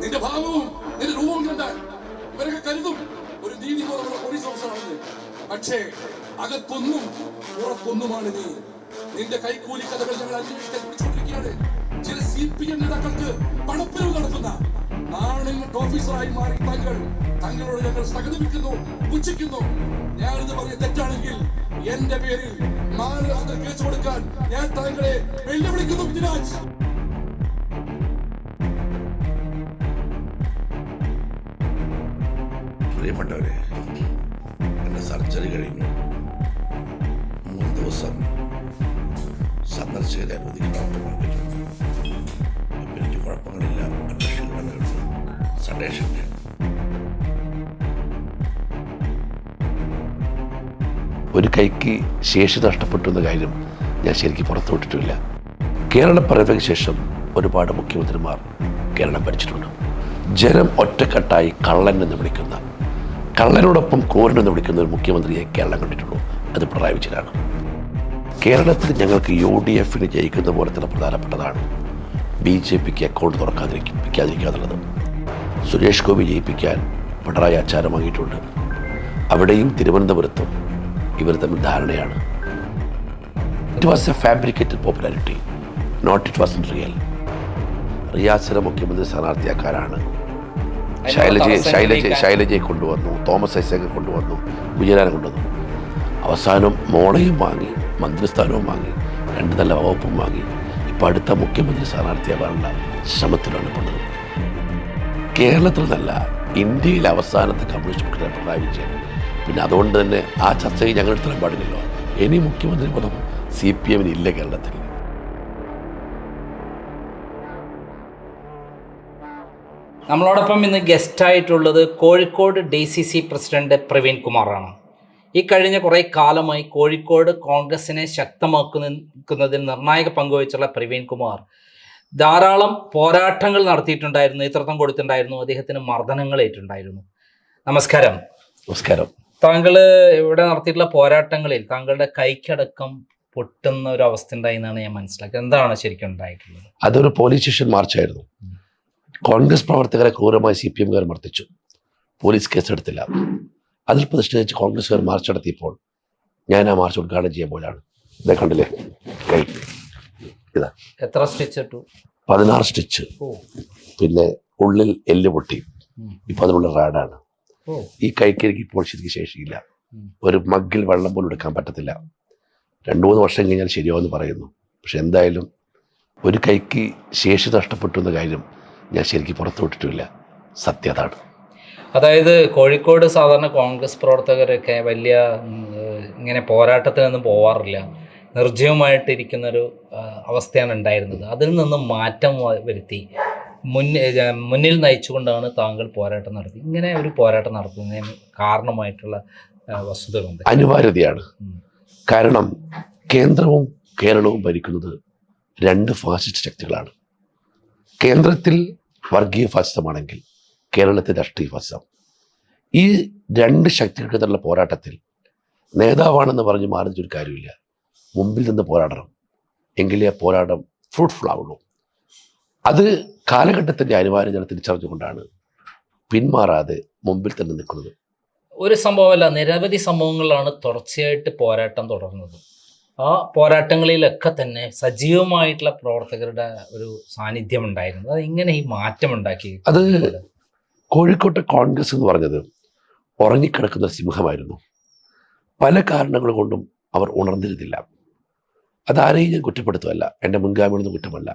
നിന്റെ ഭാവവും നിന്റെ രൂപവും കണ്ടാൽ ഇവരൊക്കെ കരുതും. ഒരു നീതി നീതിബോധമുള്ള പോലീസ് ഓഫീസറാണെന്ന് പക്ഷേ അകത്തൊന്നും പുറത്തൊന്നുമാണ് നീ. നിന്റെ കൈക്കൂലി കഥകൾ ഞങ്ങൾ അന്വേഷിക്കാൻ പിടിച്ചുകൊണ്ടിരിക്കുകയാണ് ചില സി പി എം നേതാക്കൾക്ക് പണപ്പിരിവ് നടത്തുന്ന നാണയങ്ങളുടെ ഓഫീസറായി മാറി താങ്കൾ തങ്ങളോട് ഞങ്ങൾ സഹതപിക്കുന്നു പുച്ഛിക്കുന്നു. ഞാനിത് പറഞ്ഞ തെറ്റാണെങ്കിൽ എന്റെ പേരിൽ നാല് കേസ് കൊടുക്കാൻ ഞാൻ താങ്കളെ വെല്ലുവിളിക്കുന്നു ദിനാജ് പ്രിയപ്പെട്ടവരെ എന്റെ സർജറി കഴിഞ്ഞു മൂന്ന് ദിവസം സന്ദർശകരെ അനുവദിക്കുന്ന ഡോക്ടർ അപ്പം എനിക്ക് കുഴപ്പങ്ങളില്ല സഡേഷന്റെ ഒരു കൈക്ക് ശേഷി നഷ്ടപ്പെട്ടു എന്ന കാര്യം ഞാൻ ശരിക്കും പുറത്തുവിട്ടിട്ടില്ല കേരളം പറയുന്നതിന് ശേഷം ഒരുപാട് മുഖ്യമന്ത്രിമാർ കേരളം ഭരിച്ചിട്ടുണ്ട്. ജനം ഒറ്റക്കെട്ടായി കള്ളൻ എന്ന് വിളിക്കുന്ന കള്ളനോടൊപ്പം കോരനെന്ന് വിളിക്കുന്ന ഒരു മുഖ്യമന്ത്രിയെ കേരളം കണ്ടിട്ടുള്ളൂ. അത് പിണറായി വിജയനാണ്. കേരളത്തിൽ ഞങ്ങൾക്ക് യു ഡി എഫിന് ജയിക്കുന്ന പോലെ തന്നെ പ്രധാനപ്പെട്ടതാണ് ബി ജെ പിക്ക് അക്കൗണ്ട് തുറക്കാതിരിക്കാതിരിക്കുക എന്നുള്ളത് സുരേഷ് ഗോപി ജയിപ്പിക്കാൻ പിണറായി ആചാരം വാങ്ങിയിട്ടുണ്ട് അവിടെയും തിരുവനന്തപുരത്തും ഇവർ തമ്മിൽ ധാരണയാണ്. It was a fabricated popularity not it was in real റിയാസിനെ മുഖ്യമന്ത്രി സ്ഥാനാർത്ഥിയാക്കാനാണ് ശൈലജയെ ശൈലജ ശൈലജയെ കൊണ്ടുവന്നു തോമസ് ഐസക്കെ കൊണ്ടുവന്നു വിജയനാനെ കൊണ്ടുവന്നു. അവസാനം മോളയും വാങ്ങി മന്ത്രിസ്ഥാനവും വാങ്ങി രണ്ട് നല്ല വകുപ്പും വാങ്ങി. ഇപ്പം അടുത്ത മുഖ്യമന്ത്രി സ്ഥാനാർത്ഥിയാവാനുള്ള ശ്രമത്തിലാണ് പെട്ടത് കേരളത്തിൽ നിന്നല്ല ഇന്ത്യയിലെ അവസാനത്തെ കമ്മ്യൂണിസ്റ്റ് മുഖ്യമന്ത്രി പിണറായി വിജയൻ. പിന്നെ അതുകൊണ്ട് തന്നെ ആ ചർച്ചയിൽ ഞങ്ങൾ എടുത്താൻ പാടില്ലല്ലോ. ഇനി മുഖ്യമന്ത്രി പദം സി പി എമ്മിന് ഇല്ല കേരളത്തിൽ. നമ്മളോടൊപ്പം ഇന്ന് ഗസ്റ്റായിട്ടുള്ളത് Kozhikode D C C president Praveen കുമാറാണ്. ഈ കഴിഞ്ഞ കുറേ കാലമായി കോഴിക്കോട് കോൺഗ്രസിനെ ശക്തമാക്കുന്നതിൽ നിർണായക പങ്കുവഹിച്ചുള്ള പ്രവീൺ കുമാർ ധാരാളം പോരാട്ടങ്ങൾ നടത്തിയിട്ടുണ്ടായിരുന്നു നേതൃത്വം കൊടുത്തിട്ടുണ്ടായിരുന്നു അദ്ദേഹത്തിന് മർദ്ദനങ്ങൾ ഏറ്റുണ്ടായിരുന്നു. നമസ്കാരം. നമസ്കാരം. താങ്കൾ ഇവിടെ നടത്തിയിട്ടുള്ള പോരാട്ടങ്ങളിൽ താങ്കളുടെ കൈക്കടക്കം പൊട്ടുന്ന ഒരു അവസ്ഥ ഉണ്ടായി എന്നാണ് ഞാൻ മനസ്സിലാക്കിയത്. എന്താണ് ശരിക്കും ഉണ്ടായിട്ടുള്ളത്? അതൊരു പോലീസ് സ്റ്റേഷൻ മാർച്ചായിരുന്നു. കോൺഗ്രസ് പ്രവർത്തകരെ ക്രൂരമായി സി പി എംകാർ മർദ്ദിച്ചു. പോലീസ് കേസെടുത്തില്ല. അതിൽ പ്രതിഷേധിച്ച് കോൺഗ്രസ്സുകാർ മാർച്ച് നടത്തിയപ്പോൾ ഞാൻ ആ മാർച്ച് ഉദ്ഘാടനം ചെയ്യുമ്പോഴാണ് ഇതേ കണ്ടില്ലേ? ഇതാ. എത്ര സ്റ്റിച്ച് ഇട്ടു? പതിനാറ് സ്റ്റിച്ച് പിന്നെ ഉള്ളിൽ എല്ല് പൊട്ടി. ഇപ്പൊ അതിനുള്ള റാഡാണ് ഈ കൈക്ക് എനിക്ക് ഇപ്പോൾ ശരിക്കും ശേഷിയില്ല. ഒരു മഗ്ഗിൽ വെള്ളം പോലും എടുക്കാൻ പറ്റത്തില്ല. രണ്ടു മൂന്ന് വർഷം കഴിഞ്ഞാൽ ശരിയാവുമെന്ന് പറയുന്നു. പക്ഷെ എന്തായാലും ഒരു കൈക്ക് ശേഷി നഷ്ടപ്പെട്ടു എന്ന കാര്യം ഞാൻ ശരിക്കും പുറത്തു വിട്ടിട്ടില്ല. സത്യതാണ് അതായത് കോഴിക്കോട് സാധാരണ കോൺഗ്രസ് പ്രവർത്തകരൊക്കെ വലിയ ഇങ്ങനെ പോരാട്ടത്തിനൊന്നും പോവാറില്ല. നിർജീവമായിട്ടിരിക്കുന്നൊരു അവസ്ഥയാണ് ഉണ്ടായിരുന്നത്. അതിൽ നിന്നും മാറ്റം വരുത്തി. മുന്നിൽ മുന്നിൽ നയിച്ചുകൊണ്ടാണ് താങ്കൾ പോരാട്ടം നടത്തി ഇങ്ങനെ ഒരു പോരാട്ടം നടത്തുന്നതിന് കാരണമായിട്ടുള്ള വസ്തുതകളുണ്ട്. അനിവാര്യതയാണ്. കാരണം കേന്ദ്രവും കേരളവും ഭരിക്കുന്നത് രണ്ട് ഫാസിസ്റ്റ് ശക്തികളാണ്. കേന്ദ്രത്തിൽ വർഗീയ ഫാസിസമാണെങ്കിൽ കേരളത്തിൽ രാഷ്ട്രീയ ഫാസിസം. ഈ രണ്ട് ശക്തികൾക്ക് തമ്മിലുള്ള പോരാട്ടത്തിൽ നേതാവാണെന്ന് പറഞ്ഞ് മാറി കാര്യമില്ല. മുമ്പിൽ നിന്ന് പോരാടണം. എങ്കിലേ ആ പോരാട്ടം ഫ്രൂട്ട്ഫുൾ ആവുള്ളൂ. അത് കാലഘട്ടത്തിന്റെ അനിവാര്യത തിരിച്ചറിഞ്ഞുകൊണ്ടാണ് പിന്മാറാതെ മുമ്പിൽ തന്നെ നിൽക്കുന്നത്. ഒരു സംഭവമല്ല നിരവധി സംഭവങ്ങളാണ് തുടർച്ചയായിട്ട് പോരാട്ടം തുടർന്നത്. ആ പോരാട്ടങ്ങളിലൊക്കെ തന്നെ സജീവമായിട്ടുള്ള പ്രവർത്തകരുടെ ഒരു സാന്നിധ്യം ഉണ്ടായിരുന്നു അത് ഇങ്ങനെ ഈ മാറ്റം ഉണ്ടാക്കി അത് കോഴിക്കോട്ടെ കോൺഗ്രസ് എന്ന് പറഞ്ഞത് ഉറങ്ങിക്കിടക്കുന്ന സിംഹമായിരുന്നു. പല കാരണങ്ങൾ കൊണ്ടും അവർ ഉണർന്നിരുന്നില്ല. അതാരെയും ഞാൻ കുറ്റപ്പെടുത്തുമല്ല എന്റെ മുൻഗാമികളൊന്നും കുറ്റമല്ല.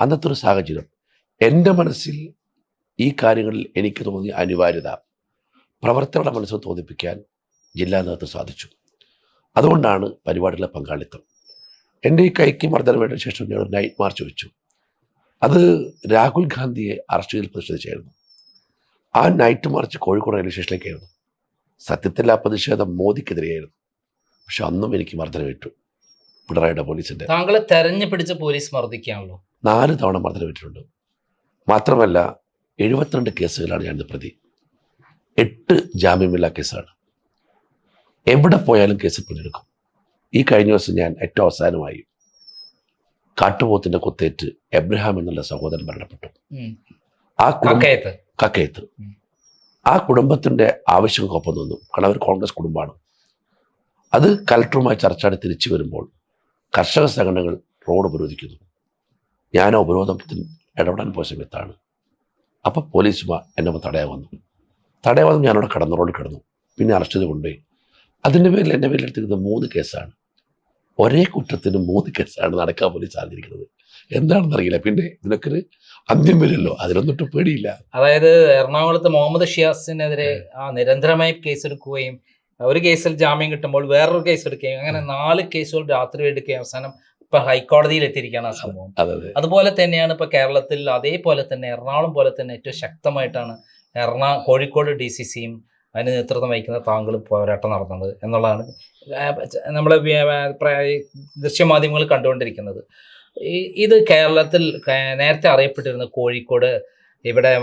അന്നത്തെ ഒരു സാഹചര്യം. എന്റെ മനസ്സിൽ ഈ കാര്യങ്ങളിൽ എനിക്ക് തോന്നിയ അനിവാര്യത പ്രവർത്തകരുടെ മനസ്സിൽ തോന്നിപ്പിക്കാൻ ജില്ലാ നേതൃത്വം സാധിച്ചു. അതുകൊണ്ടാണ് പരിപാടിയിലെ പങ്കാളിത്തം. എന്റെ ഈ കൈക്ക് മർദ്ദനമേറ്റ ശേഷം ഞാൻ ഒരു നൈറ്റ് മാർച്ച് വെച്ചു. അത് രാഹുൽ ഗാന്ധിയെ അറസ്റ്റ് ചെയ്ത് പ്രതിഷേധിച്ചായിരുന്നു. ആ നൈറ്റ് മാർച്ച് കോഴിക്കോട് റെയിൽവേ സ്റ്റേഷനിലേക്കായിരുന്നു സത്യത്തിൽ ആ പ്രതിഷേധം മോദിക്കെതിരെയായിരുന്നു. പക്ഷെ അന്നും എനിക്ക് മർദ്ദനമേറ്റു പിണറായിയുടെ പോലീസിന്റെ. താങ്കളെ തെരഞ്ഞു പിടിച്ച് പോലീസ് മർദ്ദിക്കുകയാണല്ലോ. നാല് തവണ മർദ്ദനമേറ്റിട്ടുണ്ട് മാത്രമല്ല എഴുപത്തിരണ്ട് കേസുകളാണ് ഞാൻ പ്രതി. എട്ട് ജാമ്യമില്ലാ കേസാണ്. എവിടെ പോയാലും കേസ് പിടിയെടുക്കും. ഈ കഴിഞ്ഞ ദിവസം ഞാൻ ഏറ്റവും അവസാനമായി കാട്ടുപോത്തിന്റെ കുത്തേറ്റ് എബ്രഹാം എന്നുള്ള സഹോദരൻ മരണപ്പെട്ടു. ആ കുടുംബത്ത് കക്കയത്ത്. ആ കുടുംബത്തിന്റെ ആവശ്യങ്ങൾക്കൊപ്പം നിന്നു. കാരണം അവർ കോൺഗ്രസ് കുടുംബമാണ്. അത് കലക്ടറുമായി ചർച്ച നടത്തി തിരിച്ചു വരുമ്പോൾ കർഷക സംഘടനകൾ റോഡ് ഉപരോധിക്കുന്നു. ഞാൻ ഉപരോധത്തിന് ഉപരോധത്തിൽ ഇടപെടാൻ പോയ സമയത്താണ്. അപ്പോൾ പോലീസ് മ- എന്നെ തടയാ തടയാൻ വന്നു. തടയാൻ വന്നു ഞാനവിടെ കടന്നു റോഡിൽ കിടന്നു. പിന്നെ അറസ്റ്റ് ചെയ്ത് കൊണ്ടുപോയി. അതിന്റെ പേരിൽ എന്റെ പേരിൽ എടുത്തിരുന്ന മൂന്ന് കേസാണ്. ഒരേ കുറ്റത്തിന് മൂന്ന് കേസാണ് നടക്കാൻ പോലും സാധിച്ചിരിക്കുന്നത് എന്താണെന്ന് അറിയില്ല. പിന്നെ ഇതിനൊക്കെ ഒരു അന്ത്യം വരുമല്ലോ. അതിനൊന്നിട്ട് പേടിയില്ല. അതായത് എറണാകുളത്ത് മുഹമ്മദ് ഷിയാസിനെതിരെ ആ നിരന്തരമായി കേസെടുക്കുകയും ഒരു കേസിൽ ജാമ്യം കിട്ടുമ്പോൾ വേറൊരു കേസ് എടുക്കുകയും അങ്ങനെ നാല് കേസുകൾ രാത്രി എടുക്കുകയും അവസാനം ഇപ്പൊ ഹൈക്കോടതിയിൽ എത്തിയിരിക്കുകയാണ് ആ സംഭവം. അതെ അതെ. അതുപോലെ തന്നെയാണ് ഇപ്പൊ കേരളത്തിൽ അതേപോലെ തന്നെ എറണാകുളം പോലെ തന്നെ ഏറ്റവും ശക്തമായിട്ടാണ് എറണാ കോഴിക്കോട് ഡി സി സിയും അതിന് നേതൃത്വം വഹിക്കുന്ന താങ്കൾ പോരാട്ടം നടത്തുന്നത് എന്നുള്ളതാണ്. നമ്മളെ ദൃശ്യമാധ്യമങ്ങൾ കണ്ടുകൊണ്ടിരിക്കുന്നത്. ഇത് കേരളത്തിൽ നേരത്തെ അറിയപ്പെട്ടിരുന്ന കോഴിക്കോട് ഇവിടെ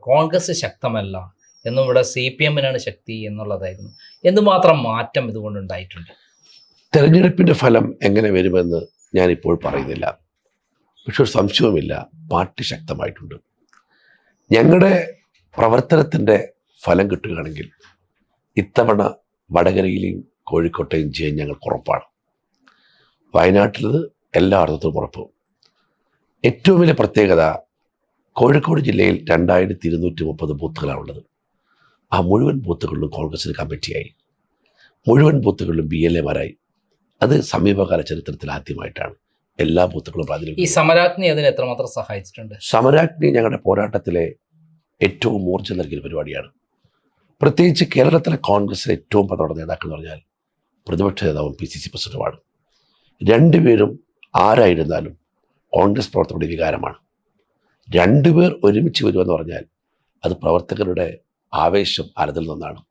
കോൺഗ്രസ് ശക്തമല്ല എന്നും ഇവിടെ സി പി എമ്മിനാണ് ശക്തി എന്നുള്ളതായിരുന്നു. എന്തുമാത്രം മാറ്റം ഇതുകൊണ്ട് ഉണ്ടായിട്ടുണ്ട് തെരഞ്ഞെടുപ്പിന്റെ ഫലം എങ്ങനെ വരുമെന്ന് ഞാനിപ്പോൾ പറയുന്നില്ല. പക്ഷെ ഒരു സംശയവുമില്ല. പാർട്ടി ശക്തമായിട്ടുണ്ട്. ഞങ്ങളുടെ പ്രവർത്തനത്തിന്റെ ഫലം കിട്ടുകയാണെങ്കിൽ ഇത്തവണ വടകരയിലെയും കോഴിക്കോട്ടെയും ജയം ഞങ്ങൾക്ക് ഉറപ്പാണ്. വയനാട്ടിലത് എല്ലാ അർത്ഥത്തിലും ഉറപ്പ്. ഏറ്റവും വലിയ പ്രത്യേകത കോഴിക്കോട് ജില്ലയിൽ രണ്ടായിരത്തി ഇരുന്നൂറ്റി മുപ്പത് ബൂത്തുകളാണ് ഉള്ളത് ആ മുഴുവൻ ബൂത്തുകളിലും കോൺഗ്രസിന് കമ്മിറ്റിയായി. മുഴുവൻ ബൂത്തുകളിലും ബി എൽ എമാരായി. അത് സമീപകാല ചരിത്രത്തിൽ ആദ്യമായിട്ടാണ് എല്ലാ ബൂത്തുകളും പ്രാതിനിധ്യം. ഈ സമരാജ്ഞി അതിന് എത്രമാത്രം സഹായിച്ചിട്ടുണ്ട്? സമരാജ്ഞി ഞങ്ങളുടെ പോരാട്ടത്തിലെ ഏറ്റവും ഊർജം നൽകിയ പരിപാടിയാണ്. പ്രത്യേകിച്ച് കേരളത്തിലെ കോൺഗ്രസിലെ ഏറ്റവും പ്രധാന നേതാക്കൾ എന്ന് പറഞ്ഞാൽ പ്രതിപക്ഷ നേതാവും പി സി സി പ്രസിഡന്റുമാണ്. രണ്ടുപേരും ആരായിരുന്നാലും കോൺഗ്രസ് പ്രവർത്തകരുടെ വികാരമാണ്. രണ്ടുപേർ ഒരുമിച്ച് വരുമെന്ന് പറഞ്ഞാൽ അത് പ്രവർത്തകരുടെ ആവേശം അലതിൽ നിന്നാണ്.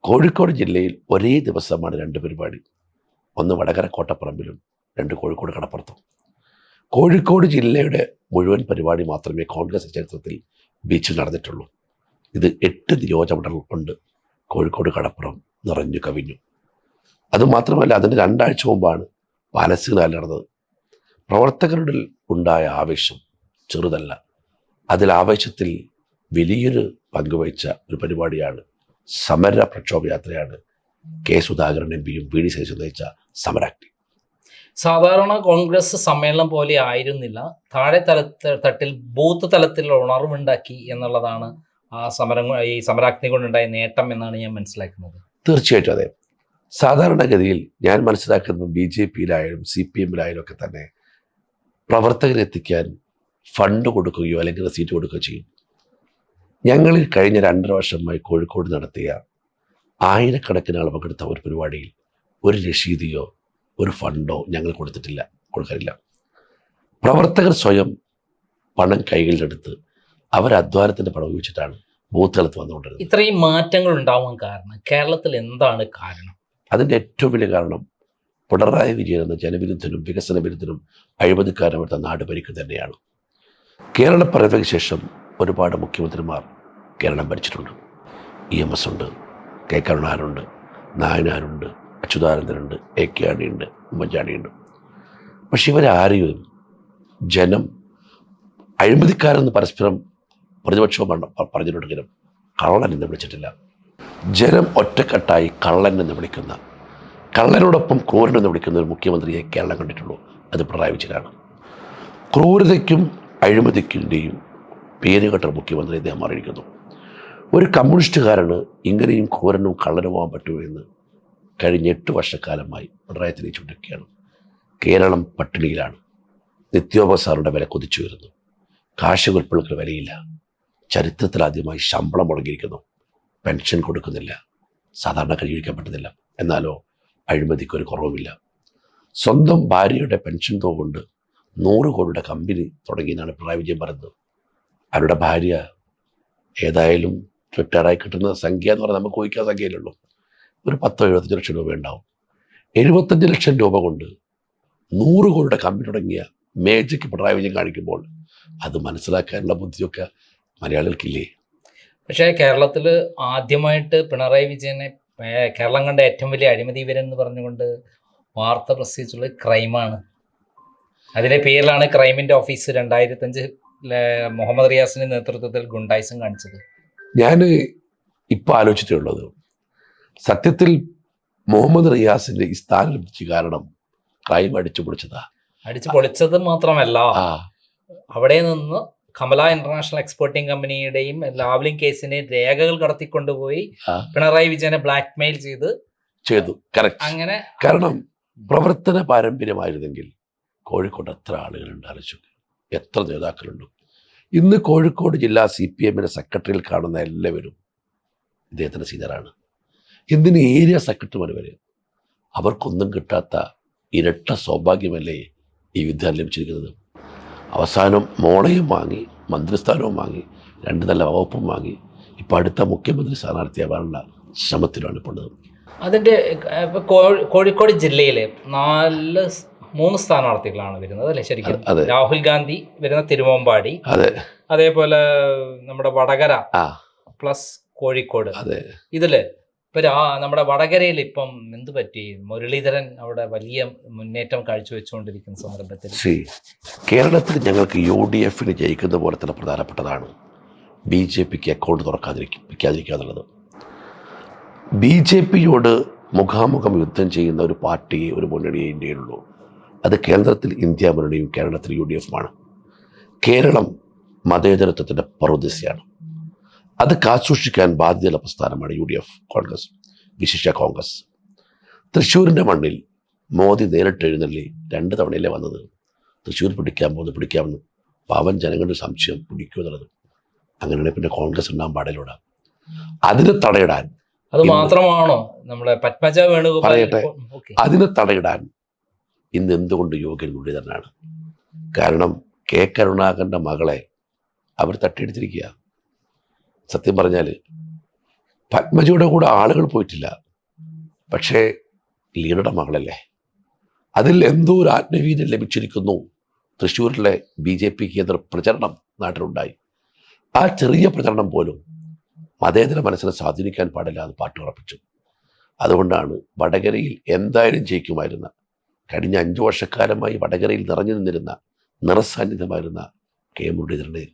കോഴിക്കോട് ജില്ലയിൽ ഒരേ ദിവസമാണ് രണ്ട് പരിപാടി. ഒന്ന് വടകര കോട്ടപ്പറമ്പിലും രണ്ട് കോഴിക്കോട് കടപ്പുറത്തും. കോഴിക്കോട് ജില്ലയുടെ മുഴുവൻ പരിപാടി മാത്രമേ കോൺഗ്രസ് ചരിത്രത്തിൽ ബീച്ചിൽ നടന്നിട്ടുള്ളൂ. ഇത് എട്ട് നിയോജകമണ്ഡലം കൊണ്ട് കോഴിക്കോട് കടപ്പുറം നിറഞ്ഞു കവിഞ്ഞു. അതുമാത്രമല്ല അതിന് രണ്ടാഴ്ച മുമ്പാണ് പാലസ്തീനാലിൽ നടന്നത്. പ്രവർത്തകരുടെ ഉണ്ടായ ആവേശം ചെറുതല്ല. അതിൽ ആവേശത്തിൽ വലിയൊരു പങ്കുവഹിച്ച ഒരു പരിപാടിയാണ് സമര പ്രക്ഷോഭ യാത്രയാണ് കെ സുധാകരൻ എം പിയും വി ഡി ശേഷം നയിച്ച സമരാക്ടി സാധാരണ കോൺഗ്രസ് സമ്മേളനം പോലെ ആയിരുന്നില്ല. താഴെ തലത്തിൽ തട്ടിൽ ബൂത്ത് തലത്തിൽ ഉണർവുണ്ടാക്കി എന്നുള്ളതാണ് ആ സമരം ഈ സമരാഗ്നി കൊണ്ടുണ്ടായ നേട്ടം എന്നാണ് ഞാൻ മനസ്സിലാക്കുന്നത്. തീർച്ചയായിട്ടും അതെ. സാധാരണഗതിയിൽ ഞാൻ മനസ്സിലാക്കുന്നത് ബി ജെ പിയിലായാലും സി പി എമ്മിലായാലും ഒക്കെ തന്നെ പ്രവർത്തകരെത്തിക്കാൻ ഫണ്ട് കൊടുക്കുകയോ അല്ലെങ്കിൽ സീറ്റ് കൊടുക്കുകയോ ചെയ്യും. ഞങ്ങൾ കഴിഞ്ഞ രണ്ടര വർഷമായി കോഴിക്കോട് നടത്തിയ ആയിരക്കണക്കിന് ആൾ പങ്കെടുത്ത ഒരു പരിപാടിയിൽ ഒരു രശീതിയോ ഒരു ഫണ്ടോ ഞങ്ങൾ കൊടുത്തിട്ടില്ല കൊടുക്കാറില്ല. പ്രവർത്തകർ സ്വയം പണം കൈകളിലെടുത്ത് അവർ അധ്വാനത്തിന്റെ പണം ഉപയോഗിച്ചിട്ടാണ് ബൂത്ത് തലത്ത് വന്നുകൊണ്ടിരുന്നത്. ഇത്രയും മാറ്റങ്ങൾ ഉണ്ടാവാൻ കാരണം കേരളത്തിൽ എന്താണ് കാരണം? അതിന്റെ ഏറ്റവും വലിയ കാരണം പിണറായി വിജയൻ എന്ന ജനവിരുദ്ധനും വികസന വിരുദ്ധനും അഴിമതിക്കാരനും എടുത്ത നാട് ഭരിക്കുക തന്നെയാണ്. കേരളം പറയുന്നതിന് ശേഷം ഒരുപാട് മുഖ്യമന്ത്രിമാർ കേരളം ഭരിച്ചിട്ടുണ്ട്. ഇ എം എസ് ഉണ്ട് കെ കരുണാനുണ്ട് നായനാരുണ്ട് അച്യുതാനന്ദനുണ്ട് എ കെ ആണിയുണ്ട് ഉമ്മൻചാണ്ടിയുണ്ട്. പക്ഷെ ഇവരാരെയും ജനം അഴിമതിക്കാരെന്ന് പരസ്പരം പ്രതിപക്ഷവും പറഞ്ഞ- പറഞ്ഞിട്ടുണ്ടെങ്കിലും കള്ളൻ എന്ന് വിളിച്ചിട്ടില്ല. ജനം ഒറ്റക്കെട്ടായി കള്ളൻ എന്ന് വിളിക്കുന്ന കള്ളനോടൊപ്പം ക്രൂരൻ എന്ന് വിളിക്കുന്ന ഒരു മുഖ്യമന്ത്രിയെ കേരളം കണ്ടിട്ടുള്ളൂ. അത് പിണറായി വിജയനാണ്. ക്രൂരതയ്ക്കും അഴിമതിക്കിന്റെയും പേരുകെട്ട മുഖ്യമന്ത്രി അദ്ദേഹം മാറിയിരിക്കുന്നു. ഒരു കമ്മ്യൂണിസ്റ്റുകാരന് ഇങ്ങനെയും ക്രൂരനും കള്ളനുമാകാൻ പറ്റുമോ എന്ന് കഴിഞ്ഞ എട്ട് വർഷക്കാലമായി പിണറായി തെളിയിച്ചുകൊണ്ടിരിക്കുകയാണ് കേരളം പട്ടിണിയിലാണ്. നിത്യോപസാറുടെ വില കുതിച്ചു വരുന്നു കാർഷിക ഉൽപ്പന്നങ്ങൾക്ക് വിലയില്ല. ചരിത്രത്തിലാദ്യമായി ശമ്പളം മുടങ്ങിയിരിക്കുന്നു. പെൻഷൻ കൊടുക്കുന്നില്ല. സാധാരണ ജീവിക്കാൻ പറ്റുന്നില്ല എന്നാലോ അഴിമതിക്ക് ഒരു കുറവുമില്ല. സ്വന്തം ഭാര്യയുടെ പെൻഷൻ തുക കൊണ്ട് നൂറ് കോടിയുടെ കമ്പനി തുടങ്ങിയെന്നാണ് പിണറായി വിജയൻ പറയുന്നത്. അവരുടെ ഭാര്യ ഏതായാലും റിട്ടയറായി കിട്ടുന്ന സംഖ്യ എന്ന് പറഞ്ഞാൽ നമുക്ക് ഊഹിക്കാൻ സംഖ്യയിലുള്ളൂ. ഒരു പത്തോ എഴുപത്തഞ്ച് ലക്ഷം രൂപ ഉണ്ടാവും. എഴുപത്തഞ്ച് ലക്ഷം രൂപ കൊണ്ട് നൂറ് കോടിയുടെ കമ്പനി തുടങ്ങിയ മേജയ്ക്ക് പിണറായി വിജയൻ കാണിക്കുമ്പോൾ അത് മനസ്സിലാക്കാനുള്ള ബുദ്ധിയൊക്കെ മലയാളികൾക്കില്ലേ? പക്ഷേ കേരളത്തിൽ ആദ്യമായിട്ട് പിണറായി വിജയനെ കേരളം കണ്ട ഏറ്റവും വലിയ അഴിമതി വീരൻ എന്ന് പറഞ്ഞുകൊണ്ട് വാർത്ത പ്രസിദ്ധിച്ചുള്ള ക്രൈമാണ്. അതിന്റെ പേരിലാണ് ക്രൈമിന്റെ ഓഫീസ് രണ്ടായിരത്തഞ്ച് മുഹമ്മദ് റിയാസിന്റെ നേതൃത്വത്തിൽ ഗുണ്ടായിസം കാണിച്ചത്. ഞാൻ ഇപ്പോൾ ആലോചിച്ചിട്ടുള്ളത് സത്യത്തിൽ മുഹമ്മദ് റിയാസിന്റെ ഈ സ്ഥാനം ലഭിച്ച കാരണം ക്രൈം അടിച്ചു പൊളിച്ചതാ. അടിച്ചു പൊളിച്ചത് മാത്രമല്ല അവിടെ നിന്ന് കമല ഇന്റർനാഷണൽ എക്സ്പോർട്ടിംഗ് കമ്പനിയുടെയും ലാവ്ലിംഗ് കേസിനെ രേഖകൾ കടത്തിക്കൊണ്ടുപോയി. പിണറായി വിജയനെ ബ്ലാക്ക് മെയിൽ ചെയ്ത്. ചെയ്തു അങ്ങനെ കാരണം പ്രവർത്തന പാരമ്പര്യമായിരുന്നെങ്കിൽ കോഴിക്കോട് എത്ര ആളുകളുണ്ട് ആലോചിച്ചു എത്ര നേതാക്കളുണ്ട്? ഇന്ന് കോഴിക്കോട് ജില്ലാ സി പി എമ്മിന്റെ സെക്രട്ടറിയിൽ കാണുന്ന എല്ലാവരും ഇദ്ദേഹത്തിന്റെ സീനിയറാണ് എന്തിന് ഏരിയ സെക്രട്ടറിമാർ വരെ? അവർക്കൊന്നും കിട്ടാത്ത ഇരട്ട സൗഭാഗ്യമല്ലേ ഈ വിദ്യാലയം ലഭിച്ചിരിക്കുന്നത് അവസാനം മോളയും വാങ്ങി മന്ത്രിസ്ഥാനവും വാങ്ങി രണ്ട് നല്ല വകുപ്പും വാങ്ങി. ഇപ്പോൾ അടുത്ത മുഖ്യമന്ത്രി സ്ഥാനാർത്ഥിയാവാനുള്ള ശ്രമത്തിലാണ് ഇപ്പോൾ അതിന്റെ കോഴിക്കോട് ജില്ലയിലെ നാല് മൂന്ന് സ്ഥാനാർത്ഥികളാണ് വരുന്നത് അല്ലെ ശരിക്കും? രാഹുൽ ഗാന്ധി വരുന്ന തിരുവമ്പാടി അതെ. അതേപോലെ നമ്മുടെ വടകര പ്ലസ് കോഴിക്കോട്. അതെ. ഇതിൽ ഇപ്പൊ നമ്മുടെ വടകരയിൽ ഇപ്പം എന്ത് പറ്റി? മുരളീധരൻ അവിടെ വലിയ മുന്നേറ്റം കാഴ്ചവെച്ചുകൊണ്ടിരിക്കുന്ന സന്ദർഭത്തിൽ. കേരളത്തിൽ ഞങ്ങൾക്ക് യു ഡി എഫിന് ജയിക്കുന്ന പോലെ തന്നെ പ്രധാനപ്പെട്ടതാണ് ബി ജെ പിക്ക് അക്കൗണ്ട് തുറക്കാതിരിക്കാതിരിക്കുക എന്നുള്ളത്. ബി ജെ പിയോട് മുഖാമുഖം യുദ്ധം ചെയ്യുന്ന ഒരു പാർട്ടി ഒരു മുന്നണിയെ ഇന്ത്യയിലുള്ളൂ. അത് കേന്ദ്രത്തിൽ ഇന്ത്യ മുന്നണിയും കേരളത്തിൽ യു ഡി എഫുമാണ്. കേരളം മതേതരത്വത്തിന്റെ പർവതസ്യാണ് അത് കാസൂക്ഷിക്കാൻ ബാധ്യതയുള്ള പ്രസ്ഥാനമാണ് യു ഡി എഫ് കോൺഗ്രസ് വിശിഷ്ട കോൺഗ്രസ്. തൃശ്ശൂരിന്റെ മണ്ണിൽ മോദി നേരിട്ട് എഴുന്നള്ളി രണ്ട് തവണയല്ലേ വന്നത്? തൃശ്ശൂർ പിടിക്കാൻ പോകുന്നു പിടിക്കാമെന്ന് പാവൻ ജനങ്ങളുടെ സംശയം പിടിക്കുക എന്നുള്ളത്. അങ്ങനെയാണെങ്കിൽ പിന്നെ കോൺഗ്രസ് ഉണ്ടാകാൻ പാടില്ലൂട. അതിനെ തടയിടാൻ അത് മാത്രമാണോ? നമ്മളെ പത്മജ വേണുഗോപാൽ പറയട്ടെ. അതിന് തടയിടാൻ ഇന്ന് എന്തുകൊണ്ട് യോഗ്യൻ മുരളീധരനാണ്? കാരണം കെ കരുണാകരന്റെ മകളെ അവർ തട്ടിയെടുത്തിരിക്കുക സത്യം പറഞ്ഞാൽ പത്മജിയുടെ കൂടെ ആളുകൾ പോയിട്ടില്ല. പക്ഷേ ലീഡറുടെ മകളല്ലേ. അതിൽ എന്തോ ഒരു ആത്മവീര്യം ലഭിച്ചിരിക്കുന്നു. തൃശ്ശൂരിലെ ബി ജെ പി കേന്ദ്ര പ്രചരണം നാട്ടിലുണ്ടായി. ആ ചെറിയ പ്രചരണം പോലും മതേതര മനസ്സിനെ സ്വാധീനിക്കാൻ പാടില്ല എന്ന് പാട്ട് ഉറപ്പിച്ചു. അതുകൊണ്ടാണ് വടകരയിൽ എന്തായാലും ജയിക്കുമായിരുന്ന കഴിഞ്ഞ അഞ്ചു വർഷക്കാലമായി വടകരയിൽ നിറഞ്ഞു നിന്നിരുന്ന നിറസാന്നിധ്യമായിരുന്ന കെ മുരളീധരനെ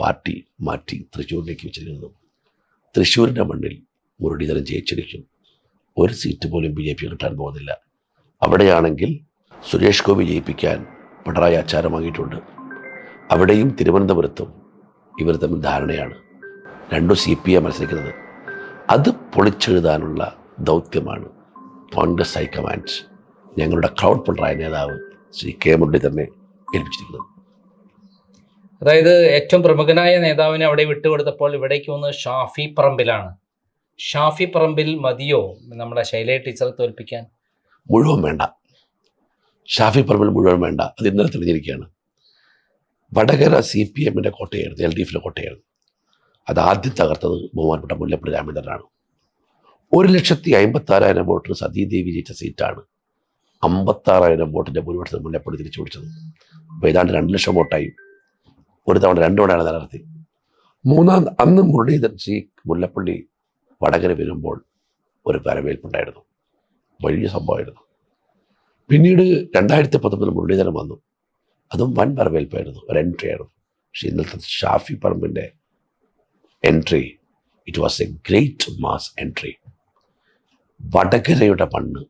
പാർട്ടി മാറ്റി തൃശ്ശൂരിലേക്ക് വെച്ചിരിക്കുന്നു. തൃശ്ശൂരിന്റെ മണ്ണിൽ മുരളീധരൻ ജയിച്ചിരിക്കും. ഒരു സീറ്റ് പോലും ബി ജെ പി കിട്ടാൻ പോകുന്നില്ല. അവിടെയാണെങ്കിൽ സുരേഷ് ഗോപി ജയിപ്പിക്കാൻ പിണറായി ആചാരമാക്കിയിട്ടുണ്ട്. അവിടെയും തിരുവനന്തപുരത്തും ഇവർ തമ്മിൽ ധാരണയാണ്. രണ്ടും സി പി എം മത്സരിക്കുന്നത്. അത് പൊളിച്ചെഴുതാനുള്ള ദൗത്യമാണ് കോൺഗ്രസ് ഹൈക്കമാൻഡ്. ഞങ്ങളുടെ ക്രൗഡ് പിണറായി നേതാവ് ശ്രീ കെ മുരളീധരനെ ഏൽപ്പിച്ചിരിക്കുന്നത്. അതായത് ഏറ്റവും പ്രമുഖനായ നേതാവിനെ അവിടെ വിട്ടുകൊടുത്തപ്പോൾ ഇവിടേക്ക് വന്ന് ഷാഫി പറമ്പിലാണ്. ഷാഫി പറമ്പിൽ മതിയോ? നമ്മുടെ ശൈലജ ടീച്ചറെ തോൽപ്പിക്കാൻ. മുഴുവൻ വേണ്ട. ഷാഫി പറമ്പിൽ മുഴുവൻ വേണ്ട. അത് ഇന്നലെ തെളിഞ്ഞിരിക്കുകയാണ്. വടകര സി പി എമ്മിന്റെ കോട്ടയായിരുന്നു എൽ ഡി എഫിന്റെ കോട്ടയായിരുന്നു. അത് ആദ്യം തകർത്തത് ബഹുമാനപ്പെട്ട മുല്ലപ്പള്ളി രാമചന്ദ്രനാണ്. ഒരു ലക്ഷത്തി അമ്പത്താറായിരം വോട്ടിന് സതീദേവി ജയിച്ച സീറ്റാണ് അമ്പത്താറായിരം വോട്ടിന്റെ ഭൂരിപക്ഷത്തിൽ മുല്ലപ്പള്ളി തിരിച്ചു പിടിച്ചത് അപ്പോൾ ഏതാണ്ട് രണ്ട് ലക്ഷം വോട്ടായി. ഒരു തവണ രണ്ടു തവണയാണ് നിലനിർത്തി മൂന്നാം അന്ന് മുരളീധരൻ സി മുല്ലപ്പള്ളി വടകര വരുമ്പോൾ ഒരു വരവേൽപ്പുണ്ടായിരുന്നു. വലിയ സംഭവമായിരുന്നു. പിന്നീട് രണ്ടായിരത്തി പത്തൊമ്പതിൽ മുരളീധരൻ വന്നു. അതും വൻ വരവേൽപ്പായിരുന്നു ഒരു എൻട്രി ആയിരുന്നു. പക്ഷേ ഇന്നലത്തെ Shafi പറമ്പിന്റെ entry it was a great mass entry വടകരയുടെ മണ്ണ്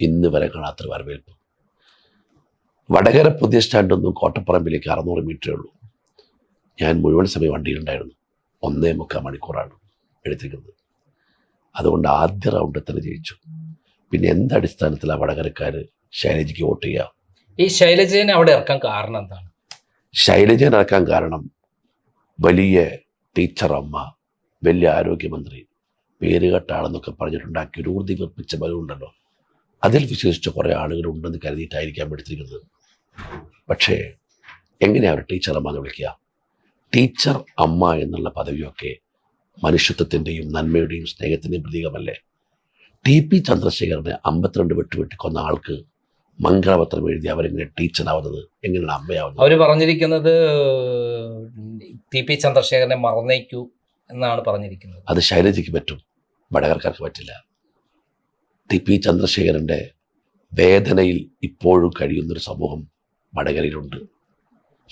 ഇന്ന് വരെ കാണാത്തൊരു വരവേൽപ്പ്. വടകര പുതിയ സ്റ്റാൻഡൊന്നും കോട്ടപ്പറമ്പിലേക്ക് അറുന്നൂറ് മീറ്ററേ ഉള്ളൂ. ഞാൻ മുഴുവൻ സമയം വണ്ടിയിലുണ്ടായിരുന്നു. ഒന്നേ മുക്കാൽ മണിക്കൂറാണ് എടുത്തിരിക്കുന്നത്. അതുകൊണ്ട് ആദ്യ റൗണ്ടിൽ തന്നെ ജയിച്ചു. പിന്നെ എന്തടിസ്ഥാനത്തിലാണ് വടകരക്കാർ ശൈലജയ്ക്ക് വോട്ട് ചെയ്യുക ഈ ശൈലജനെ അവിടെ ഇറക്കാൻ കാരണം എന്താണ്? ശൈലജ ഇറക്കാൻ കാരണം വലിയ ടീച്ചർ അമ്മ വലിയ ആരോഗ്യമന്ത്രി പേരുകെട്ട ആളെന്നൊക്കെ പറഞ്ഞിട്ടുണ്ടാക്കി ഒരു ഊർതി വെപ്പിച്ച ബലമുണ്ടല്ലോ അതിൽ വിശ്വസിച്ച കുറേ ആളുകളുണ്ടെന്ന് കരുതിയിട്ടായിരിക്കാം എടുത്തിരിക്കുന്നത്. പക്ഷേ എങ്ങനെയാണ് അവർ ടീച്ചർ അമ്മ എന്ന് വിളിക്കുക? ടീച്ചർ അമ്മ എന്നുള്ള പദവിയൊക്കെ മനുഷ്യത്വത്തിന്റെയും നന്മയുടെയും സ്നേഹത്തിന്റെയും പ്രതീകമല്ലേ? ടി പി ചന്ദ്രശേഖരനെ അമ്പത്തിരണ്ട് വെട്ടുവെട്ടി കൊന്ന ആൾക്ക് മംഗളപത്രം എഴുതി അവരെങ്ങനെ ടീച്ചറാവുന്നത്? എങ്ങനെയാണ് അമ്മയാവുന്നത്? അവർ പറഞ്ഞിരിക്കുന്നത് ടി പി ചന്ദ്രശേഖരനെ മറന്നേക്കൂ എന്നാണ് പറഞ്ഞിരിക്കുന്നത്. അത് ശൈലജയ്ക്ക് പറ്റും വടകർക്കാർക്ക് പറ്റില്ല. ടി പി ചന്ദ്രശേഖരന്റെ വേദനയിൽ ഇപ്പോഴും കഴിയുന്നൊരു സമൂഹം വടകരയിലുണ്ട്.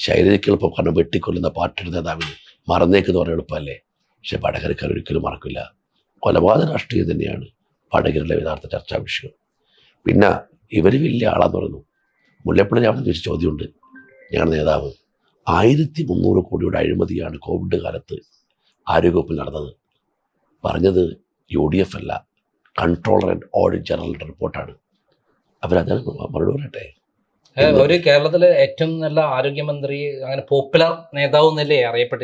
ശൈലജയ്ക്ക് എളുപ്പം കാരണം വെട്ടിക്കൊല്ലുന്ന പാർട്ടിയുടെ നേതാവിന് മറന്നേക്കെന്ന് പറഞ്ഞ എളുപ്പമല്ലേ? പക്ഷെ വടകരക്കാർ ഒരിക്കലും മറക്കില്ല. കൊലപാതക രാഷ്ട്രീയം തന്നെയാണ് വടകരയുടെ യഥാർത്ഥ ചർച്ചാ വിഷയം. പിന്നെ ഇവർ വലിയ ആളാന്ന് പറയുന്നു. മുല്ലപ്പള്ളി രാമൻ ചോദിച്ച ചോദ്യമുണ്ട്. ഞങ്ങളുടെ നേതാവ് ആയിരത്തി മുന്നൂറ് കോടിയുടെ അഴിമതിയാണ് കോവിഡ് കാലത്ത് ആരോഗ്യവകുപ്പിൽ നടന്നത്. പറഞ്ഞത് യു ഡി എഫ് അല്ല കൺട്രോളർ ആൻഡ് ഓഡിറ്റ് ജനറലിന്റെ റിപ്പോർട്ടാണ്. അവരതാണ് മറുപടി പറയട്ടെ? ഒരു കേരളത്തിലെ ഏറ്റവും നല്ല ആരോഗ്യമന്ത്രി അങ്ങനെ പോപ്പുലർ നേതാവ് എന്നല്ലേ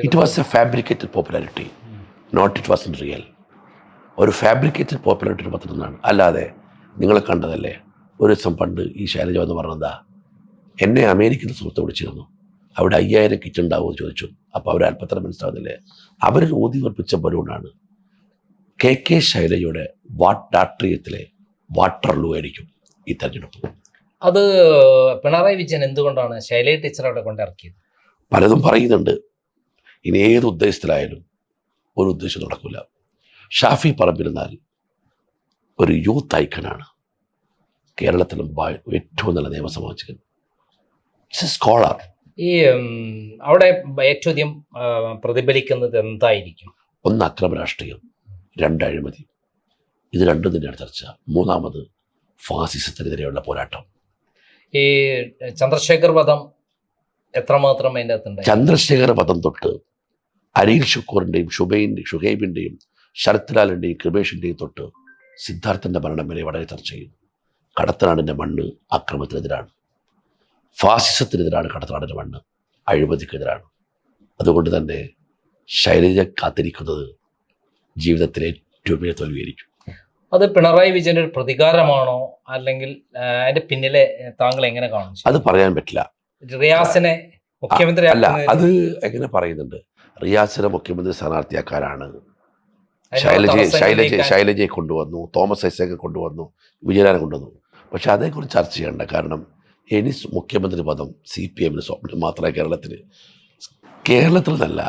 it was a fabricated popularity not it was in real ഒരു ഫാബ്രിക്കേറ്റഡ് പോപ്പുലാരിറ്റി പത്രത്തിനാണ് അല്ലാതെ നിങ്ങളെ കണ്ടതല്ലേ? ഒരു ദിവസം പണ്ട് ഈ ശൈലജ എന്ന് പറഞ്ഞതാ എന്നെ അമേരിക്കൻ സുഹൃത്ത് വിളിച്ചിരുന്നു. അവിടെ അയ്യായിരം കിറ്റ് ഉണ്ടാവുമോ എന്ന് ചോദിച്ചു. അപ്പോൾ അവർ അല്പത്തരം മനസ്സിലാവുന്നില്ലേ? അവർ ഓതി ഉറപ്പിച്ച ബലൂണാണ്. കെ കെ ശൈലജയുടെ വാട്ടാട്രിയത്തിലെ വാട്ടർലൂ ആയിരിക്കും ഈ തെരഞ്ഞെടുപ്പ്. അത് പിണറായി വിജയൻ എന്തുകൊണ്ടാണ് ശൈലേ ടീച്ചർ അവിടെ കൊണ്ടിറക്കിയത് പലതും പറയുന്നുണ്ട്. ഇനി ഏത് ഉദ്ദേശത്തിലായാലും ഒരു ഉദ്ദേശം നടക്കില്ല ഷാഫി പറമ്പിരുന്നാൽ ഒരു യൂത്ത് ഐക്കണാണ് കേരളത്തിലും ഏറ്റവും നല്ല നിയമസഭാ സ്കോളർ ഈ അവിടെ ഏറ്റവും അധികം പ്രതിഫലിക്കുന്നത് എന്തായിരിക്കും? ഒന്ന് അക്രമ രാഷ്ട്രീയം രണ്ട് അഴിമതി. ഇത് രണ്ടും തന്നെയാണ് ചർച്ച. മൂന്നാമത് ഫാസിസത്തിനെതിരെയുള്ള പോരാട്ടം. ഈ ചന്ദ്രശേഖർ വധം എത്രമാത്രം അതിന്റെ അകത്തുണ്ട് ചന്ദ്രശേഖർ വധം തൊട്ട് അനിൽ ഷുക്കൂറിന്റെയും ഷുബൈന്റെയും ഷുഹൈബിന്റെയും ശരത്ലാലിന്റെയും കൃപേഷിന്റെയും തൊട്ട് സിദ്ധാർത്ഥന്റെ മരണം വരെ വളരെ ചർച്ച ചെയ്യും കടത്തനാടിന്റെ മണ്ണ് അക്രമത്തിനെതിരാണ്. ഫാസിസത്തിനെതിരാണ് കടത്തനാടിന്റെ മണ്ണ് അഴിമതിക്കെതിരാണ്. അതുകൊണ്ട് തന്നെ ശൈലജ കാത്തിരിക്കുന്നത് ജീവിതത്തിലെ ഏറ്റവും വലിയ തോൽവിയായിരിക്കും. അത് പിണറായി വിജയന്റെ ഒരു പ്രതികാരമാണോ? അല്ലെങ്കിൽ അതിന്റെ പിന്നിലെ താങ്കൾ എങ്ങനെ കാണുന്നു അത് പറയാൻ പറ്റില്ല. റിയാസിനെ മുഖ്യമന്ത്രി അല്ല അത് എങ്ങനെ പറയുന്നുണ്ട്? റിയാസിനെ മുഖ്യമന്ത്രി സ്ഥാനാർത്ഥിയാക്കാനാണ് ശൈലജയെ ശൈലജയെ ശൈലജയെ കൊണ്ടുവന്നു തോമസ് ഐസക്കെ കൊണ്ടുവന്നു വിജയനാനെ കൊണ്ടുവന്നു. പക്ഷെ അതേക്കുറിച്ച് ചർച്ച ചെയ്യണ്ട. കാരണം ഇനി മുഖ്യമന്ത്രി പദം സി പി എമ്മിന് സ്വപ്നം മാത്രമേ കേരളത്തിൽ കേരളത്തിൽ നിന്നല്ല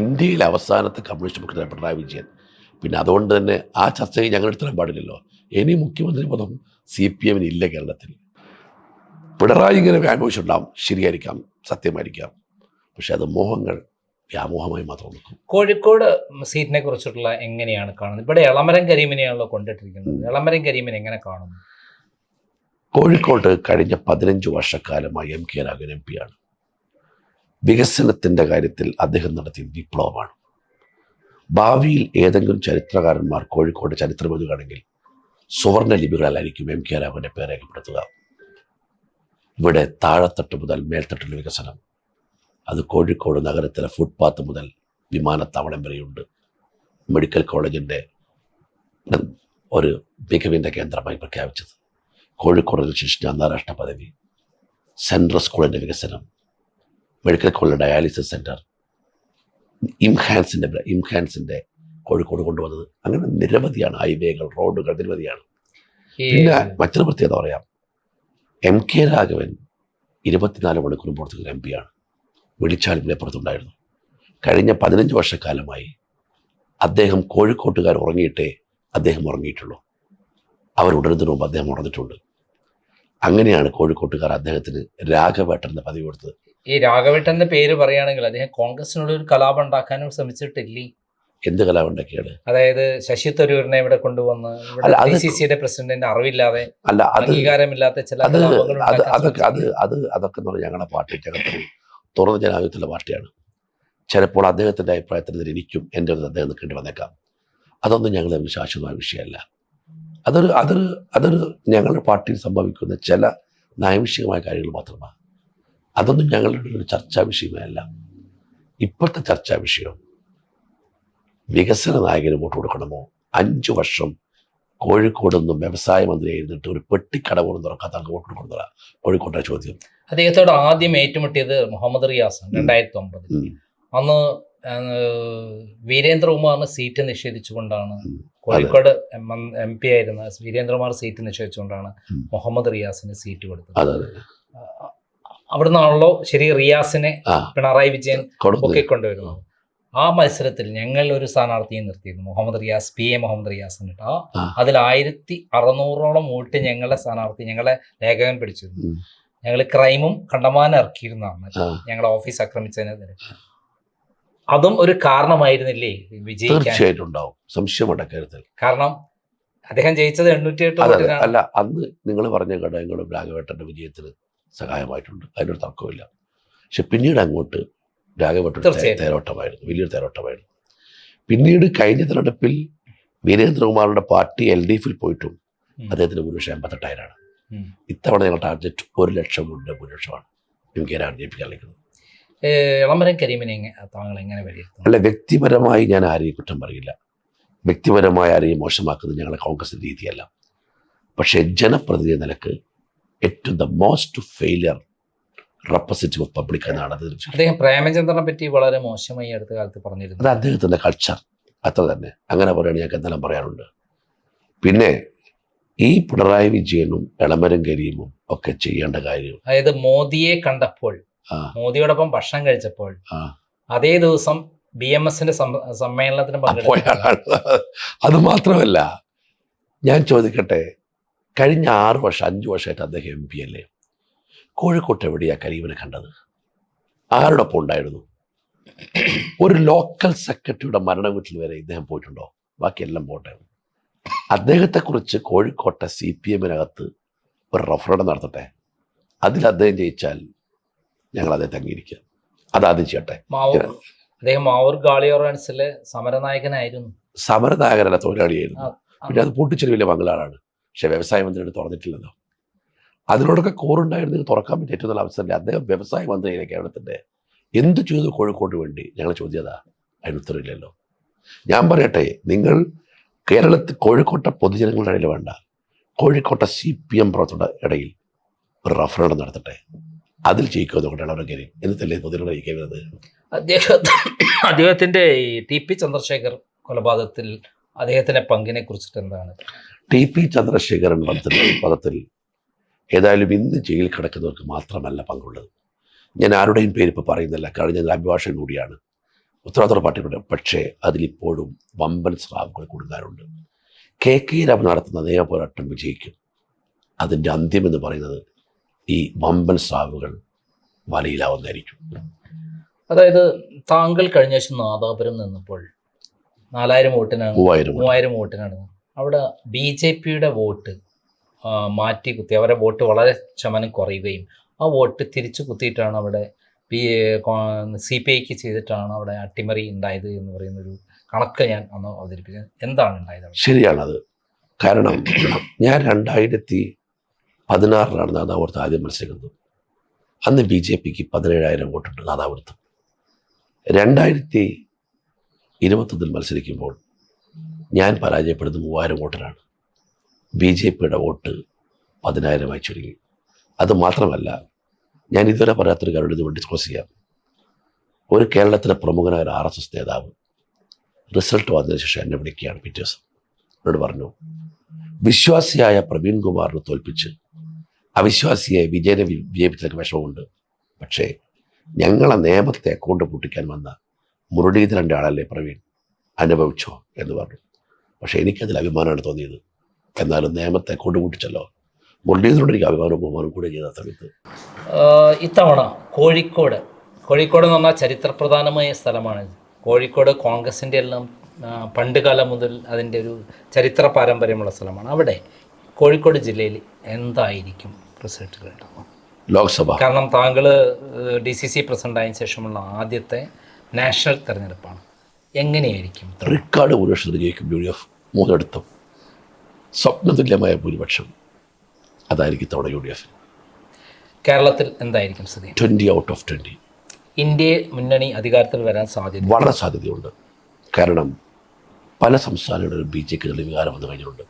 ഇന്ത്യയിലെ അവസാനത്തെ കമ്മ്യൂണിസ്റ്റ് മുഖ്യമന്ത്രി പിണറായി വിജയൻ. പിന്നെ അതുകൊണ്ട് തന്നെ ആ ചർച്ചയിൽ ഞങ്ങൾ എടുത്തിടാൻ പാടില്ലല്ലോ. ഇനി മുഖ്യമന്ത്രി പദം സി പി എമ്മിന് ഇല്ല കേരളത്തിൽ. പിണറായി ഇങ്ങനെ വ്യാമോഹിച്ചുണ്ടാവും ശരിയായിരിക്കാം സത്യമായിരിക്കാം. പക്ഷെ അത് മോഹങ്ങൾ വ്യാമോഹമായി മാത്രം നിൽക്കും. കോഴിക്കോട് സീറ്റിനെ കുറിച്ചിട്ടുള്ള എങ്ങനെയാണ് കാണുന്നത്? ഇവിടെ എളമരം കരീമിനെയാണല്ലോ കൊണ്ടിട്ടിരിക്കുന്നത്. എളമരം കരീമിനെ എങ്ങനെ കാണുന്നു? കോഴിക്കോട് കഴിഞ്ഞ പതിനഞ്ച് വർഷക്കാലമായി എം കെ രാഘവൻ എം പിയാണ് വികസനത്തിന്റെ കാര്യത്തിൽ അദ്ദേഹം നടത്തിയ വിപ്ലവമാണ്. ഭാവിയിൽ ഏതെങ്കിലും ചരിത്രകാരന്മാർ കോഴിക്കോട് ചരിത്രം എഴുതുകയാണെങ്കിൽ സുവർണ ലിപികളായിരിക്കും എം കെ രാഘവന്റെ പേര് രേഖപ്പെടുത്തുക. ഇവിടെ താഴത്തട്ട് മുതൽ മേൽത്തട്ടിലെ വികസനം അത് കോഴിക്കോട് നഗരത്തിലെ ഫുട്പാത്ത് മുതൽ വിമാനത്താവളം വരെയുണ്ട്. മെഡിക്കൽ കോളേജിന്റെ ഒരു മികവിന്റെ കേന്ദ്രമായി പ്രഖ്യാപിച്ചത്. കോഴിക്കോട് ശിക്ഷിച്ച അന്താരാഷ്ട്ര പദവി സെൻട്രൽ സ്കൂളിന്റെ വികസനം മെഡിക്കൽ കോളേജ് ഡയാലിസിസ് സെന്റർ ഇംഹാൻസിന്റെ ഇംഹാൻസിന്റെ കോഴിക്കോട് കൊണ്ടുവന്നത്. അങ്ങനെ നിരവധിയാണ് ഹൈവേകൾ റോഡുകൾ നിരവധിയാണ്. പിന്നെ മറ്റൊരു പ്രത്യേകത പറയാം. എം കെ രാഘവൻ ഇരുപത്തിനാല് മണിക്കൂർ പുറത്തുള്ള എം പിയാണ് വിളിച്ചാൽ പുറത്തുണ്ടായിരുന്നു. കഴിഞ്ഞ പതിനഞ്ച് വർഷക്കാലമായി അദ്ദേഹം കോഴിക്കോട്ടുകാർ ഉറങ്ങിയിട്ടേ അദ്ദേഹം ഉറങ്ങിയിട്ടുള്ളൂ. അവർ ഉണരുന്നതിന് മുമ്പ് അദ്ദേഹം ഉണർന്നിട്ടുണ്ട് അങ്ങനെയാണ് കോഴിക്കോട്ടുകാർ അദ്ദേഹത്തിന് രാഘവേട്ടൻ എന്ന പദവി കൊടുത്തത്. ഈ രാഘവേട്ടന്റെ പേര് പറയുകയാണെങ്കിൽ അദ്ദേഹം കോൺഗ്രസിനോട് ഒരു കലാപം ഉണ്ടാക്കാനും ശ്രമിച്ചിട്ടില്ലേ? എന്ത് കലാപം ഉണ്ടാക്കിയാണ് അതായത് ശശി തരൂരിനെ ഇവിടെ കൊണ്ടുവന്ന് ഡി സി സിയുടെ പ്രസിഡന്റിന്റെ അറിവില്ലാതെ അല്ല അംഗീകാരമില്ലാത്ത ചില അത് അതൊക്കെ അത്? അത് അതൊക്കെ എന്ന് പറഞ്ഞാൽ ഞങ്ങളുടെ പാർട്ടി ജഗത്തൊരു തുറന്ന ജനാധിപത്യത്തിലുള്ള പാർട്ടിയാണ്. ചിലപ്പോൾ അദ്ദേഹത്തിന്റെ അഭിപ്രായത്തിൽ എനിക്കും എന്റെ ഒരു അദ്ദേഹം നിൽക്കേണ്ടി വന്നേക്കാം. അതൊന്നും ഞങ്ങൾ ശാശ്വതമായ വിഷയമല്ല. അതൊരു അതൊരു അതൊരു ഞങ്ങളുടെ പാർട്ടിയിൽ സംഭവിക്കുന്ന ചില നൈമിഷികമായ കാര്യങ്ങൾ മാത്രമാണ്. അതൊന്നും ഞങ്ങളുടെ ഒരു ചർച്ചാ വിഷയമല്ല. ഇപ്പോഴത്തെ ചർച്ചാ വിഷയം വികസന നായകന് വോട്ട് കൊടുക്കണമോ? അഞ്ചു വർഷം കോഴിക്കോട് നിന്നും വ്യവസായ മന്ത്രി എഴുന്നിട്ട് ഒരു പെട്ടിക്കട പോലും തുറക്കാത്ത ആൾക്ക് വോട്ട് കൊടുക്കുന്നതാ കോഴിക്കോട്ടെ ചോദ്യം. അദ്ദേഹത്തോട് ആദ്യം ഏറ്റുമുട്ടിയത് മുഹമ്മദ് റിയാസ് രണ്ടായിരത്തി ഒമ്പത്. അന്ന് വീരേന്ദ്രകുമാറിന് സീറ്റ് നിഷേധിച്ചുകൊണ്ടാണ് കോഴിക്കോട് എം പി ആയിരുന്ന വീരേന്ദ്രകുമാർ സീറ്റ് നിഷേധിച്ചുകൊണ്ടാണ് മുഹമ്മദ് റിയാസിന് സീറ്റ് കൊടുത്തത്. അവിടുന്നാണല്ലോ ശരി റിയാസിനെ പിണറായി വിജയൻ ഒക്കെ കൊണ്ടുവരുന്നു ആ മത്സരത്തിൽ ഞങ്ങൾ ഒരു സ്ഥാനാർത്ഥിയെ നിർത്തിയിരുന്നു. മുഹമ്മദ് റിയാസ് പി എ മുഹമ്മദ് റിയാസ് എന്നിട്ട്. ആ. അതിൽ ആയിരത്തി അറുന്നൂറോളം വോട്ട് ഞങ്ങളുടെ സ്ഥാനാർത്ഥി ഞങ്ങളെ ലേഖകൻ പിടിച്ചിരുന്നു. ഞങ്ങൾ ക്രൈമും കണ്ടമാനം ഇറക്കിയിരുന്നതാണ്. ഞങ്ങളെ ഞങ്ങളുടെ ഓഫീസ് ആക്രമിച്ചതിനെതിരെ. അതും ഒരു കാരണമായിരുന്നില്ലേ വിജയിക്കാൻ? തീർച്ചയായിട്ടും ഉണ്ടാവും. സംശയം കാരണം അദ്ദേഹം ജയിച്ചത് എണ്ണൂറ്റി എട്ട് അല്ല അന്ന് നിങ്ങൾ പറഞ്ഞ ഘടകങ്ങളും രാഘവേട്ടന്റെ വിജയത്തിന് സഹായമായിട്ടുണ്ട് അതിനൊരു തർക്കമില്ല പക്ഷെ പിന്നീട് അങ്ങോട്ട് രാഘവട്ടൊരു. തേരോട്ടമായിരുന്നു. വലിയൊരു തേരോട്ടമായിരുന്നു. പിന്നീട് കഴിഞ്ഞ തെരഞ്ഞെടുപ്പിൽ വീരേന്ദ്രകുമാറിന്റെ പാർട്ടി എൽ ഡി എഫിൽ പോയിട്ടും ഉം. അദ്ദേഹത്തിന് ഭൂരിപക്ഷം എൺപത്തെട്ടായിരമാണ്. ഇത്തവണ ഞങ്ങൾ ടാർഗറ്റ് ഒരു ലക്ഷം കൊണ്ട് ഭൂരിപക്ഷമാണ്. എം കെ രാജ് ജയിപ്പിക്കാൻ കളിക്കുന്നത് ഇളമരം കരീമിനെ താങ്കൾ എങ്ങനെ വിലയിരുത്തും അല്ല വ്യക്തിപരമായി ഞാൻ ആരെയും കുറ്റം പറയില്ല. വ്യക്തിപരമായി ആരെയും മോശമാക്കുന്നത് ഞങ്ങളുടെ കോൺഗ്രസിന്റെ രീതിയല്ല. പക്ഷേ ജനപ്രതിനിധി നിലയ്ക്ക് ഏറ്റവും the most failure representative of public എന്നാണ് അത്. അദ്ദേഹം പ്രേമചന്ദ്രനെ പറ്റി വളരെ മോശമായി അടുത്ത കാലത്ത് പറഞ്ഞിരുന്നു. അത് അദ്ദേഹത്തിന്റെ കൾച്ചർ അത്ര തന്നെ. അങ്ങനെ പറയുകയാണ് ഞങ്ങൾക്ക് എന്തെല്ലാം പറയാനുണ്ട് പിന്നെ ഈ പിണറായി വിജയനും എളമരം കരീമും ഒക്കെ ചെയ്യേണ്ട കാര്യം. അതായത് മോദിയെ കണ്ടപ്പോൾ ആ. മോദിയോടൊപ്പം ഭക്ഷണം കഴിച്ചപ്പോൾ ആ. അതേ ദിവസം ബി എം എസിന്റെ സമ്മേളനത്തിന് പങ്കെടുത്തു അത് മാത്രമല്ല ഞാൻ ചോദിക്കട്ടെ കഴിഞ്ഞ ആറ് വർഷം അഞ്ച് വർഷമായിട്ട് അദ്ദേഹം എം പി അല്ലേ? കോഴിക്കോട്ട് എവിടെയാണ് കരീമിനെ കണ്ടത്? ആരോടൊപ്പം ഉണ്ടായിരുന്നു? ഒരു ലോക്കൽ സെക്രട്ടറിയുടെ മരണ വീട്ടിൽ വരെ ഇദ്ദേഹം പോയിട്ടുണ്ടോ? ബാക്കിയെല്ലാം പോട്ടെ. അദ്ദേഹത്തെക്കുറിച്ച് കോഴിക്കോട്ടെ സി പി എമ്മിനകത്ത് ഒരു റഫറൻഡം നടത്തട്ടെ. അതിൽ അദ്ദേഹം ജയിച്ചാൽ ഞങ്ങൾ അദ്ദേഹത്തെ അംഗീകരിക്കാം. അതാദ്യം ചെയ്യട്ടെ. അദ്ദേഹം മാവൂർ ഗാളിയോറൻസിലെ സമരനായകനായിരുന്നു. സമരനായകനല്ല തൊഴിലാളിയായിരുന്നു. പിന്നെ അത് പൂട്ടിച്ചൊരു വലിയ മംഗളാണ് പക്ഷെ വ്യവസായ മന്ത്രിയുടെ തുറന്നിട്ടില്ലല്ലോ. അതിനോടൊക്കെ കോറുണ്ടായിരുന്നെങ്കിൽ തുറക്കാൻ പറ്റിയ ഏറ്റവും നല്ല അവസരമില്ല? അദ്ദേഹം വ്യവസായ മന്ത്രിയിലെ കേരളത്തിന്റെ എന്ത് ചെയ്തു കോഴിക്കോട് വേണ്ടി? ഞങ്ങൾ ചോദ്യതാ അതിന് ഉത്തരവില്ലല്ലോ. ഞാൻ പറയട്ടെ നിങ്ങൾ കേരളത്തിൽ കോഴിക്കോട്ടെ പൊതുജനങ്ങളുടെ ഇടയിൽ വേണ്ട. കോഴിക്കോട്ടെ സി പി എം പ്രവർത്തകരുടെ ഇടയിൽ ഒരു റഫറൻഡം നടത്തട്ടെ. അതിൽ ജയിക്കുമെന്ന് കൊണ്ടാണ് അവരുടെ കാര്യം എന്നിട്ടല്ലേ പൊതുജനങ്ങളെ ജയിക്കുന്നത് അദ്ദേഹം അദ്ദേഹത്തിന്റെ ഈ ടി പി ചന്ദ്രശേഖർ കൊലപാതകത്തിൽ അദ്ദേഹത്തിന്റെ പങ്കിനെ കുറിച്ചിട്ട് എന്താണ്? ടി പി ചന്ദ്രശേഖരൻ മന്ത്രി പദത്തിൽ ഏതായാലും ഇന്ന് ജയിൽ കിടക്കുന്നവർക്ക് മാത്രമല്ല പങ്കുള്ളത്. ഞാൻ ആരുടെയും പേര് ഇപ്പോൾ പറയുന്നില്ല. കഴിഞ്ഞ ഞാൻ അഭിഭാഷകൻ കൂടിയാണ്. ഉത്തരവാദിത്ത പാർട്ടിയുടെ പക്ഷേ അതിലിപ്പോഴും വമ്പൻ സ്രാവുകൾ കൊടുക്കാറുണ്ട്. കെ കെ രാമൻ നടത്തുന്ന നിയമപോരാട്ടം വിജയിക്കും. അതിന്റെ അന്ത്യം എന്ന് പറയുന്നത് ഈ വമ്പൻ സ്രാവുകൾ വലയിലാവുന്നതായിരിക്കും. അതായത് താങ്കൾ കഴിഞ്ഞ ശേഷം നാദാപുരം നിന്നപ്പോൾ നാലായിരം വോട്ടിനാണ്. മൂവായിരം മൂവായിരം വോട്ടിനാണ്. അവിടെ ബി ജെ പിയുടെ വോട്ട് മാറ്റി കുത്തി അവരുടെ വോട്ട് വളരെ ശമനം കുറയുകയും ആ വോട്ട് തിരിച്ചു കുത്തിയിട്ടാണ് അവിടെ ബി സി പി ഐക്ക് ചെയ്തിട്ടാണ് അവിടെ അട്ടിമറി ഉണ്ടായത് എന്ന് പറയുന്നൊരു കണക്ക് ഞാൻ അന്ന് അവതരിപ്പിച്ചത്. എന്താണ് ഉണ്ടായത്? ശരിയാണത്. കാരണം ഞാൻ രണ്ടായിരത്തി പതിനാറിലാണ് നാദാപുരത്ത് ആദ്യം മത്സരിക്കുന്നത്. അന്ന് ബി ജെ പിക്ക് പതിനേഴായിരം വോട്ടുണ്ട് നാദാപുരത്ത് രണ്ടായിരത്തി ഇരുപത്തൊന്നിൽ മത്സരിക്കുമ്പോൾ ഞാൻ പരാജയപ്പെടുന്നത് മൂവായിരം വോട്ടിനാണ് ബി ജെ പിയുടെ വോട്ട് പതിനായിരമായി ചുരുങ്ങി. അത് മാത്രമല്ല ഞാൻ ഇതുവരെ പറയാത്തൊരു കാര്യം ഇതുകൊണ്ട് ഡിസ്കസ് ചെയ്യാം. ഒരു കേരളത്തിലെ പ്രമുഖനായ ഒരു ആർ എസ് എസ് നേതാവ് റിസൾട്ട് വന്നതിന് ശേഷം എന്നെ വിളിക്കുകയാണ് പിറ്റേ ദിവസം. എന്നോട് പറഞ്ഞു വിശ്വാസിയായ പ്രവീൺ കുമാറിനെ തോൽപ്പിച്ച് അവിശ്വാസിയായ വിജയനെ വിജയിപ്പിച്ചതിന് വിഷമമുണ്ട്. പക്ഷേ ഞങ്ങളെ നിയമത്തെ അക്കൗണ്ട് പൂട്ടിക്കാൻ വന്ന മുരളീധരന്റെ ആളല്ലേ പ്രവീൺ? അനുഭവിച്ചോ എന്ന് പറഞ്ഞു. പക്ഷേ എനിക്കതിൽ അഭിമാനമാണ് തോന്നിയത്. എന്നാലും നിയമത്തെ കൊണ്ടുകൂട്ടിച്ചല്ലോ മുരളീധരനോട് എനിക്ക് അഭിമാനവും ബഹുമാനവും കൂടെ ചെയ്ത സമയത്ത്. ഇത്തവണ കോഴിക്കോട്. കോഴിക്കോട് എന്ന് പറഞ്ഞാൽ ചരിത്രപ്രധാനമായ സ്ഥലമാണ്. കോഴിക്കോട് കോൺഗ്രസിന്റെ എല്ലാം പണ്ട് കാലം മുതൽ അതിന്റെ ഒരു ചരിത്ര പാരമ്പര്യമുള്ള സ്ഥലമാണ്. അവിടെ കോഴിക്കോട് ജില്ലയിൽ എന്തായിരിക്കും റിസൾട്ടുകൾ ലോക്സഭ. കാരണം താങ്കൾ ഡി സി സി പ്രസിഡന്റ് ആയതിനു ശേഷമുള്ള ആദ്യത്തെ നാഷണൽ തെരഞ്ഞെടുപ്പാണ്. എങ്ങനെയായിരിക്കും റെക്കോർഡ് ഭൂരിപക്ഷത്തിൽ ജയിക്കും യു ഡി എഫ് മൂന്നിടത്തും സ്വപ്നതുല്യമായ ഭൂരിപക്ഷം അതായിരിക്കും ഇത്തവണ യു ഡി എഫ് കേരളത്തിൽ എന്തായിരിക്കും സ്ഥിതി? ട്വന്റി ഔട്ട് ഓഫ് ട്വന്റി ഇന്ത്യയെ മുന്നണി അധികാരത്തിൽ വരാൻ സാധ്യത വളരെ സാധ്യതയുണ്ട്. കാരണം പല സംസ്ഥാനങ്ങളിലും ബി ജെ പിയുടെ വികാരം വന്നു കഴിഞ്ഞിട്ടുണ്ട്.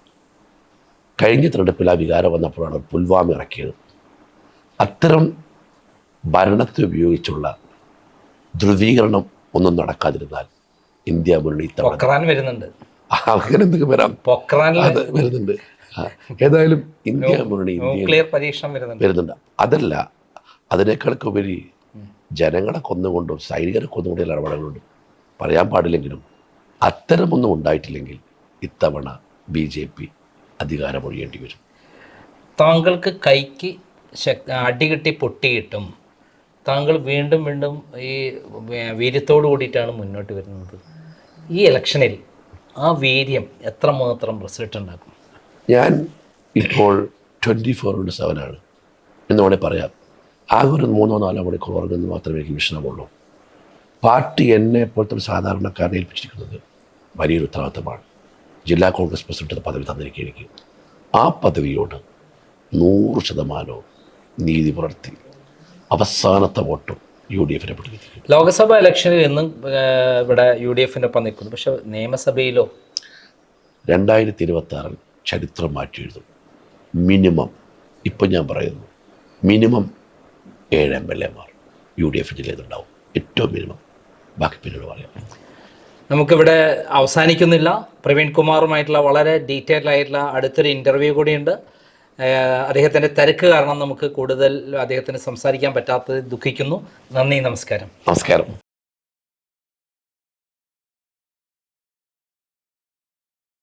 കഴിഞ്ഞ തെരഞ്ഞെടുപ്പിൽ ആ വികാരം വന്നപ്പോഴാണ് പുൽവാമ ഇറക്കിയത്. അത്തരം ഭരണത്തെ ഉപയോഗിച്ചുള്ള ധ്രുവീകരണം ഒന്നും നടക്കാതിരുന്നാൽ ഇന്ത്യ മുന്നണി പൊക്രാൻ വരുന്നുണ്ട്. അങ്ങനെ എന്തൊക്കെ വരാം. അത് വരുന്നുണ്ട്. ഏതായാലും ഇന്ത്യ മുന്നണി ന്യൂക്ലിയർ പരീക്ഷണം വരുന്നുണ്ട്. അതല്ല അതിനേക്കാളൊക്കെ ഉപരി ജനങ്ങളെ കൊന്നുകൊണ്ടും സൈനികരെ കൊന്നുകൊണ്ടും ഇടപെടലുണ്ട് പറയാൻ പാടില്ലെങ്കിലും അത്തരമൊന്നും ഉണ്ടായിട്ടില്ലെങ്കിൽ ഇത്തവണ ബി ജെ പി അധികാരമൊഴിയേണ്ടി വരും. താങ്കൾക്ക് കൈക്ക് ശക് അടികിട്ടി പൊട്ടിയിട്ടും താങ്കൾ വീണ്ടും വീണ്ടും ഈ വീര്യത്തോടു കൂടിയിട്ടാണ് മുന്നോട്ട് വരുന്നത്. ഈ ഇലക്ഷനിൽ ആ വീര്യം എത്രമാത്രം റിസൾട്ട് ഉണ്ടാക്കും? ഞാൻ ഇപ്പോൾ ട്വന്റി ഫോർ ഇന്റു സെവനാണ് എന്ന് വേണമെങ്കിൽ പറയാം. ആകെ ഒരു മൂന്നോ നാലോ മണിക്കൂർ ഉറങ്ങുന്നത് മാത്രമേ എനിക്ക് വിഷമമുള്ളൂ പാർട്ടി എന്നെ പോലത്തെ ഒരു സാധാരണക്കാരനെ ഏൽപ്പിച്ചിരിക്കുന്നത് വലിയൊരു ഉത്തരവാദിത്തമാണ്. ജില്ലാ കോൺഗ്രസ് പ്രസിഡന്റ് പദവി തന്നിരിക്കുക എനിക്ക് ആ പദവിയോട് നൂറ് ശതമാനവും നീതി പുലർത്തി അവസാനത്തെ വോട്ടും യു ഡി എഫിനെ പിടിക്കും ലോക്സഭാ ഇലക്ഷനിൽ ഇന്നും ഇവിടെ യു ഡി എഫിനൊപ്പം നിൽക്കുന്നു. പക്ഷെ നിയമസഭയിലോ? രണ്ടായിരത്തി ഇരുപത്തി ആറിൽ ചരിത്രം മാറ്റി എഴുതും മിനിമം ഇപ്പം ഞാൻ പറയുന്നു മിനിമം ഏഴ് എം എൽ എമാർ യു ഡി എഫ് ജില്ലയിലുണ്ടാവും. ഏറ്റവും മിനിമം. ബാക്കി പിന്നീട് പറയാം. നമുക്കിവിടെ അവസാനിക്കുന്നില്ല. പ്രവീൺ കുമാറുമായിട്ടുള്ള വളരെ ഡീറ്റെയിൽഡ് ആയിട്ടുള്ള അടുത്തൊരു ഇന്റർവ്യൂ കൂടിയുണ്ട്. അദ്ദേഹത്തിന്റെ തിരക്ക് കാരണം നമുക്ക് കൂടുതൽ അദ്ദേഹത്തിന് സംസാരിക്കാൻ പറ്റാത്തത് ദുഃഖിക്കുന്നു. നന്ദി നമസ്കാരം. നമസ്കാരം.